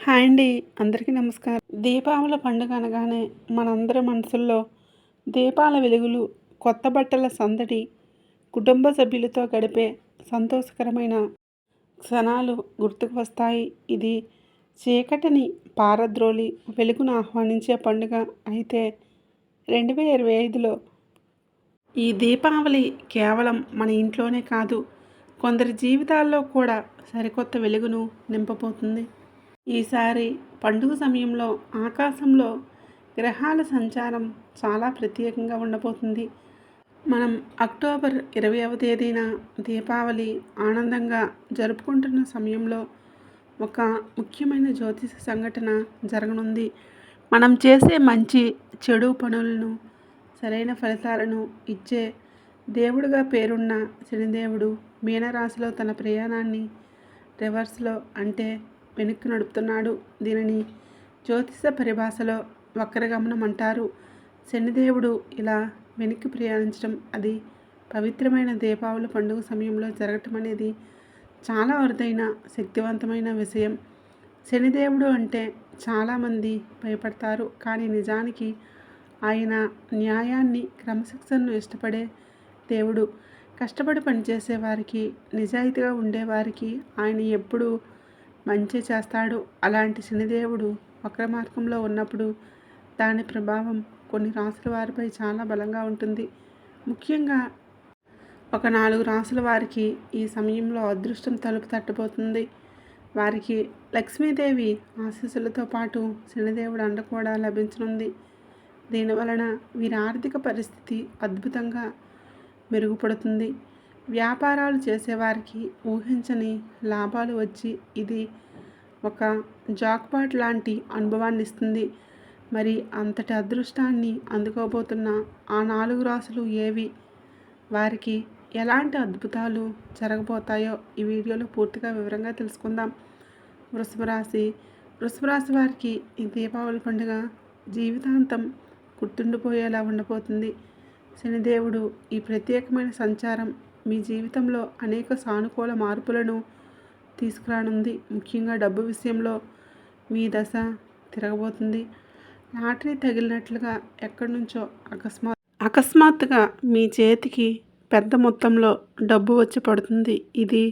Hi అండి అందరికీ నమస్కారం. దీపావళి పండుగ అనగానే మనందరి మనసుల్లో దీపాల వెలుగులు కొత్త బట్టల సందడి కుటుంబ సభ్యులతో గడిపే సంతోషకరమైన క్షణాలు గుర్తుకు వస్తాయి. ఇది చీకటిని పారద్రోలి వెలుగును ఆహ్వానించే పండుగ అయితే రెండు వేల ఇరవై ఐదులో ఈ దీపావళి కేవలం మన ఇంట్లోనే కాదు కొందరి జీవితాల్లో కూడా సరికొత్త వెలుగును నింపబోతుంది. ఈసారి పండుగ సమయంలో ఆకాశంలో గ్రహాల సంచారం చాలా ప్రత్యేకంగా ఉండబోతుంది. మనం అక్టోబర్ ఇరవైవ తేదీన దీపావళి ఆనందంగా జరుపుకుంటున్న సమయంలో ఒక ముఖ్యమైన జ్యోతిష సంఘటన జరగనుంది. మనం చేసే మంచి చెడు పనులను సరైన ఫలితాలను ఇచ్చే దేవుడుగా పేరున్న శనిదేవుడు మీనరాశిలో తన ప్రయాణాన్ని రివర్స్లో అంటే వెనక్కి నడుపుతున్నాడు. దీనిని జ్యోతిష పరిభాషలో వక్రగమనం అంటారు శనిదేవుడు ఇలా వెనక్కి ప్రయాణించడం అది పవిత్రమైన దీపావళి పండుగ సమయంలో జరగటం అనేది చాలా అరుదైన శక్తివంతమైన విషయం. శనిదేవుడు అంటే చాలామంది భయపడతారు. కానీ నిజానికి ఆయన న్యాయాన్ని క్రమశిక్షణను ఇష్టపడే దేవుడు. కష్టపడి పనిచేసేవారికి నిజాయితీగా ఉండేవారికి ఆయన ఎప్పుడూ మంచి చేస్తాడు. అలాంటి శనిదేవుడు వక్ర మార్గంలో ఉన్నప్పుడు దాని ప్రభావం కొన్ని రాసుల వారిపై చాలా బలంగా ఉంటుంది. ముఖ్యంగా ఒక నాలుగు రాసుల వారికి ఈ సమయంలో అదృష్టం తలుపు తట్టబోతుంది వారికి లక్ష్మీదేవి ఆశీస్సులతో పాటు శనిదేవుడు అండ కూడా లభించనుంది. దీనివలన వీరి ఆర్థిక పరిస్థితి అద్భుతంగా మెరుగుపడుతుంది. వ్యాపారాలు చేసేవారికి ఊహించని లాభాలు వచ్చి ఇది ఒక జాక్పాట్ లాంటి అనుభవాన్ని ఇస్తుంది. మరి అంతటి అదృష్టాన్ని అందుకోబోతున్న ఆ నాలుగు రాసులు ఏవి? వారికి ఎలాంటి అద్భుతాలు జరగబోతాయో ఈ వీడియోలో పూర్తిగా వివరంగా తెలుసుకుందాం. వృషభరాశి వృషభరాశి వారికి ఈ దీపావళి పండుగ జీవితాంతం గుర్తుండిపోయేలా ఉండబోతుంది. శనిదేవుడు ఈ ప్రత్యేకమైన సంచారం మీ జీవితంలో అనేక సానుకూల మార్పులను తీసుకురానుంది. ముఖ్యంగా డబ్బు విషయంలో మీ దశ తిరగబోతుంది. లాటరీ తగిలినట్లుగా ఎక్కడి నుంచో అకస్మాత్ అకస్మాత్తుగా మీ చేతికి పెద్ద మొత్తంలో డబ్బు వచ్చి పడుతుంది. ఇది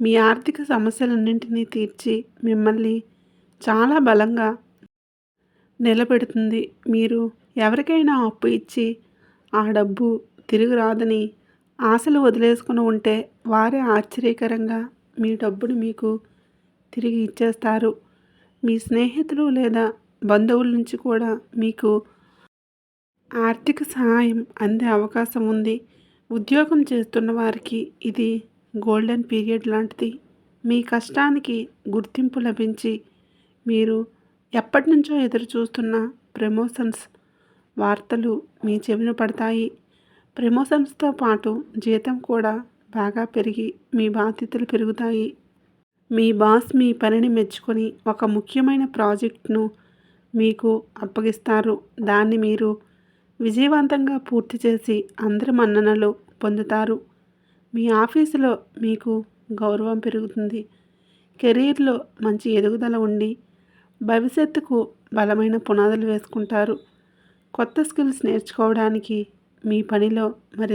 మీ ఆర్థిక సమస్యలన్నింటినీ తీర్చి మిమ్మల్ని చాలా బలంగా నిలబెడుతుంది. మీరు ఎవరికైనా అప్పు ఇచ్చి ఆ డబ్బు తిరిగి రాదని ఆశలు వదిలేసుకుని ఉంటే వారే ఆశ్చర్యకరంగా మీ డబ్బును మీకు తిరిగి ఇచ్చేస్తారు. మీ స్నేహితులు లేదా బంధువుల నుంచి కూడా మీకు ఆర్థిక సహాయం అందే అవకాశం ఉంది. ఉద్యోగం చేస్తున్న వారికి ఇది గోల్డెన్ పీరియడ్ లాంటిది. మీ కష్టానికి గుర్తింపు లభించి మీరు ఎప్పటి నుంచో ఎదురు చూస్తున్న ప్రమోషన్స్ వార్తలు మీ చెవిన పడతాయి. ప్రమోషన్స్తో పాటు జీతం కూడా బాగా పెరిగి మీ బాధ్యతలు పెరుగుతాయి. మీ బాస్ మీ పనిని మెచ్చుకొని ఒక ముఖ్యమైన ప్రాజెక్ట్ను మీకు అప్పగిస్తారు. దాన్ని మీరు విజయవంతంగా పూర్తి చేసి అందరి మన్ననలు పొందుతారు. మీ ఆఫీసులో మీకు గౌరవం పెరుగుతుంది. కెరీర్లో మంచి ఎదుగుదల ఉండి భవిష్యత్తుకు బలమైన పునాదులు వేసుకుంటారు. కొత్త స్కిల్స్ నేర్చుకోవడానికి మీ పనిలో మరి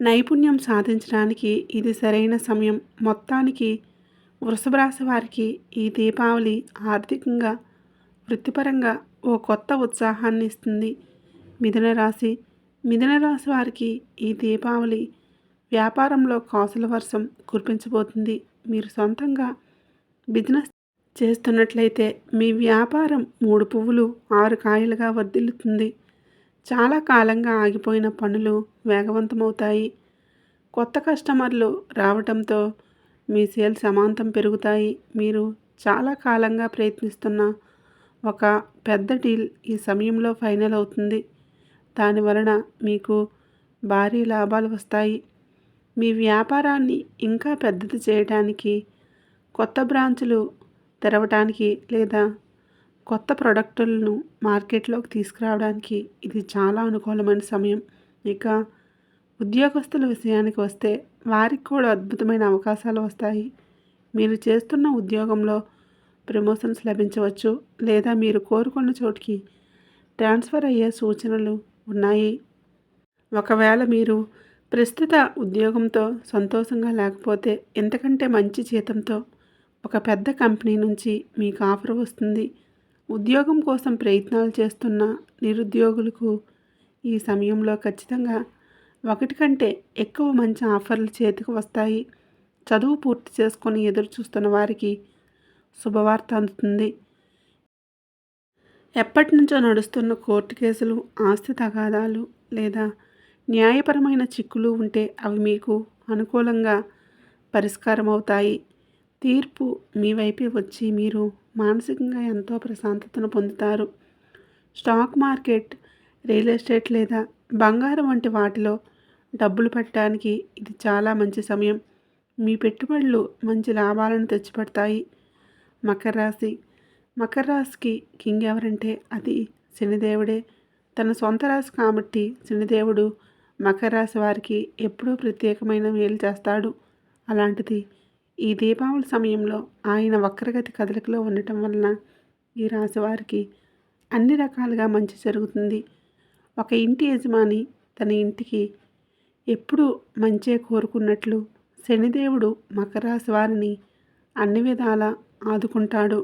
నైపుణ్యం సాధించడానికి ఇది సరైన సమయం. మొత్తానికి వృషభరాశి వారికి ఈ దీపావళి ఆర్థికంగా వృత్తిపరంగా ఓ కొత్త ఉత్సాహాన్ని ఇస్తుంది. మిథున రాశి మిథున రాశి వారికి ఈ దీపావళి వ్యాపారంలో కాసుల వర్షం కురిపించబోతుంది. మీరు సొంతంగా బిజినెస్ చేస్తున్నట్లయితే మీ వ్యాపారం మూడు పువ్వులు ఆరు కాయలుగా వర్ధిల్లుతుంది. చాలా కాలంగా ఆగిపోయిన పనులు వేగవంతమవుతాయి. కొత్త కస్టమర్లు రావటంతో మీ సేల్స్ అమాంతం పెరుగుతాయి. మీరు చాలా కాలంగా ప్రయత్నిస్తున్న ఒక పెద్ద డీల్ ఈ సమయంలో ఫైనల్ అవుతుంది. దానివలన మీకు భారీ లాభాలు వస్తాయి. మీ వ్యాపారాన్ని ఇంకా పెద్దది చేయడానికి కొత్త బ్రాంచులు తెరవటానికి లేదా కొత్త ప్రోడక్టులను మార్కెట్లోకి తీసుకురావడానికి ఇది చాలా అనుకూలమైన సమయం. ఇక ఉద్యోగస్తుల విషయానికి వస్తే వారికి కూడా అద్భుతమైన అవకాశాలు వస్తాయి. మీరు చేస్తున్న ఉద్యోగంలో ప్రమోషన్స్ లభించవచ్చు లేదా మీరు కోరుకున్న చోటికి ట్రాన్స్ఫర్ అయ్యే సూచనలు ఉన్నాయి. ఒకవేళ మీరు ప్రస్తుత ఉద్యోగంతో సంతోషంగా లేకపోతే ఎంతకంటే మంచి జీతంతో ఒక పెద్ద కంపెనీ నుంచి మీకు ఆఫర్ వస్తుంది. ఉద్యోగం కోసం ప్రయత్నాలు చేస్తున్న నిరుద్యోగులకు ఈ సమయంలో ఖచ్చితంగా ఒకటి కంటే ఎక్కువ మంచి ఆఫర్లు చేతికి వస్తాయి. చదువు పూర్తి చేసుకొని ఎదురు చూస్తున్న వారికి శుభవార్త అందుతుంది. ఎప్పటి నుంచో నడుస్తున్న కోర్టు కేసులు ఆస్తి తగాదాలు లేదా న్యాయపరమైన చిక్కులు ఉంటే అవి మీకు అనుకూలంగా పరిష్కారం అవుతాయి తీర్పు మీ వైపే వచ్చి మీరు మానసికంగా ఎంతో ప్రశాంతతను పొందుతారు. స్టాక్ మార్కెట్ రియల్ ఎస్టేట్ లేదా బంగారం వంటి వాటిలో డబ్బులు పెట్టడానికి ఇది చాలా మంచి సమయం. మీ పెట్టుబడులు మంచి లాభాలను తెచ్చిపెడతాయి. మకర రాశి. మకర రాశికి కింగ్ ఎవరంటే అది శనిదేవుడే. తన సొంత రాశి కాబట్టి శనిదేవుడు మకర రాశి వారికి ఎప్పుడూ ప్రత్యేకమైన మేలు చేస్తాడు. అలాంటిది ఈ దీపావళి సమయంలో ఆయన వక్రగతి కదలికలో ఉండటం వలన ఈ రాశి వారికి అన్ని రకాలుగా మంచి జరుగుతుంది. ఒక ఇంటి యజమాని తన ఇంటికి ఎప్పుడూ మంచే కోరుకున్నట్లు శనిదేవుడు మకర రాశి వారిని అన్ని విధాలా ఆదుకుంటాడు.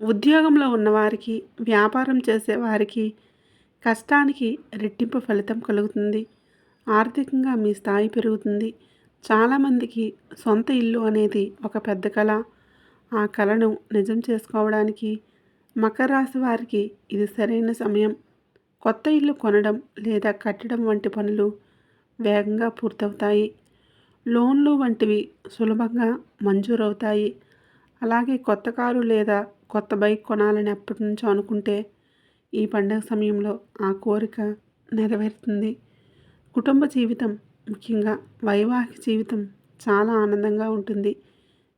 ఉద్యోగంలో ఉన్నవారికి వ్యాపారం చేసేవారికి కష్టానికి రెట్టింపు ఫలితం కలుగుతుంది. ఆర్థికంగా మీ స్థాయి పెరుగుతుంది. చాలామందికి సొంత ఇల్లు అనేది ఒక పెద్ద కళ ఆ కళను నిజం చేసుకోవడానికి మకర రాశి వారికి ఇది సరైన సమయం. కొత్త ఇల్లు కొనడం లేదా కట్టడం వంటి పనులు వేగంగా పూర్తవుతాయి. లోన్లు వంటివి సులభంగా మంజూరవుతాయి. అలాగే కొత్త కారు లేదా కొత్త బైక్ కొనాలని ఎప్పటి నుంచో అనుకుంటే ఈ పండగ సమయంలో ఆ కోరిక నెరవేరుతుంది. కుటుంబ జీవితం ముఖ్యంగా వైవాహిక జీవితం చాలా ఆనందంగా ఉంటుంది.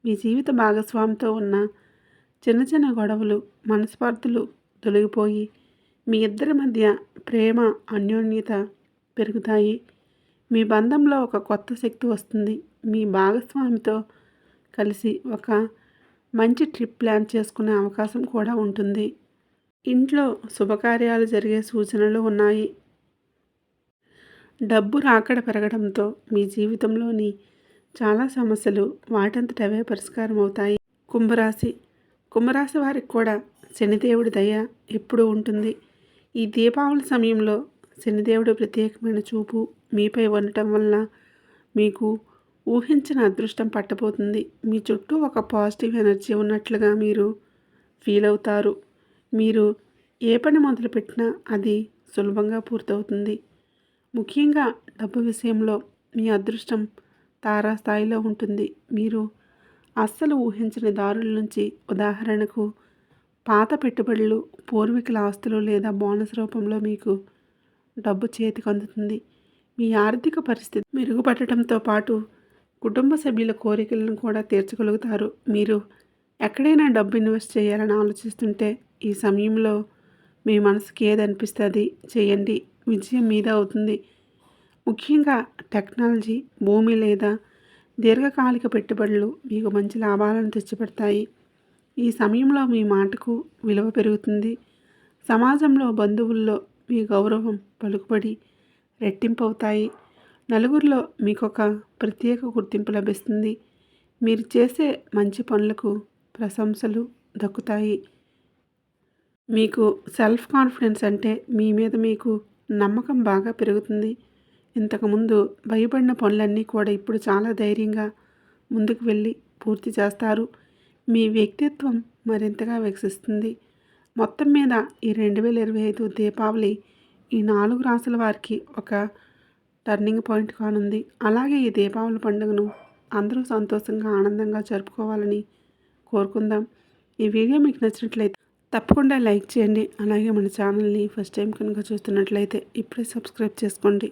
మీ జీవిత భాగస్వామితో ఉన్న చిన్న చిన్న గొడవలు మనస్పార్థులు తొలగిపోయి మీ ఇద్దరి మధ్య ప్రేమ అన్యోన్యత పెరుగుతాయి. మీ బంధంలో ఒక కొత్త శక్తి వస్తుంది. మీ భాగస్వామితో కలిసి ఒక మంచి ట్రిప్ ప్లాన్ చేసుకునే అవకాశం కూడా ఉంటుంది. ఇంట్లో శుభకార్యాలు జరిగే సూచనలు ఉన్నాయి. డబ్బు రాకడ పెరగడంతో మీ జీవితంలోని చాలా సమస్యలు వాటంతట అవే పరిష్కారం అవుతాయి కుంభరాశి. కుంభరాశి వారికి కూడా శనిదేవుడి దయ ఎప్పుడూ ఉంటుంది. ఈ దీపావళి సమయంలో శనిదేవుడి ప్రత్యేకమైన చూపు మీపై ఉండటం వల్ల మీకు ఊహించిన అదృష్టం పట్టబోతుంది. మీ చుట్టూ ఒక పాజిటివ్ ఎనర్జీ ఉన్నట్లుగా మీరు ఫీల్ అవుతారు. మీరు ఏ పని మొదలుపెట్టినా అది సులభంగా పూర్తవుతుంది. ముఖ్యంగా డబ్బు విషయంలో మీ అదృష్టం తారాస్థాయిలో ఉంటుంది. మీరు అస్సలు ఊహించని దారుల నుంచి ఉదాహరణకు పాత పెట్టుబడులు పూర్వీకుల ఆస్తులు లేదా బోనస్ రూపంలో మీకు డబ్బు చేతికి అందుతుంది. మీ ఆర్థిక పరిస్థితి మెరుగుపడటంతో పాటు కుటుంబ సభ్యుల కోరికలను కూడా తీర్చగలుగుతారు. మీరు ఎక్కడైనా డబ్బు ఇన్వెస్ట్ చేయాలని ఆలోచిస్తుంటే ఈ సమయంలో మీ మనసుకి ఏది అనిపిస్తుంది చేయండి. విజయం మీద అవుతుంది. ముఖ్యంగా టెక్నాలజీ భూమి లేదా దీర్ఘకాలిక పెట్టుబడులు మీకు మంచి లాభాలను తెచ్చిపెడతాయి. ఈ సమయంలో మీ మాటకు విలువ పెరుగుతుంది. సమాజంలో బంధువుల్లో మీ గౌరవం పలుకుబడి రెట్టింపవుతాయి. నలుగురిలో మీకు ఒక ప్రత్యేక గుర్తింపు లభిస్తుంది. మీరు చేసే మంచి పనులకు ప్రశంసలు దక్కుతాయి. మీకు సెల్ఫ్ కాన్ఫిడెన్స్ అంటే మీ మీద మీకు నమ్మకం బాగా పెరుగుతుంది. ఇంతకుముందు భయపడిన పనులన్నీ కూడా ఇప్పుడు చాలా ధైర్యంగా ముందుకు వెళ్ళి పూర్తి చేస్తారు. మీ వ్యక్తిత్వం మరింతగా వికసిస్తుంది. మొత్తం మీద ఈ రెండు వేల ఇరవై ఐదు దీపావళి ఈ నాలుగు రాసుల వారికి ఒక టర్నింగ్ పాయింట్ కానుంది. అలాగే ఈ దీపావళి పండుగను అందరూ సంతోషంగా ఆనందంగా జరుపుకోవాలని కోరుకుందాం. ఈ వీడియో మీకు నచ్చినట్లయితే తప్పకుండా లైక్ చేయండి. అలాగే మన ఛానల్ని ఫస్ట్ టైం కనుక చూస్తున్నట్లయితే ఇప్పుడే సబ్స్క్రైబ్ చేసుకోండి.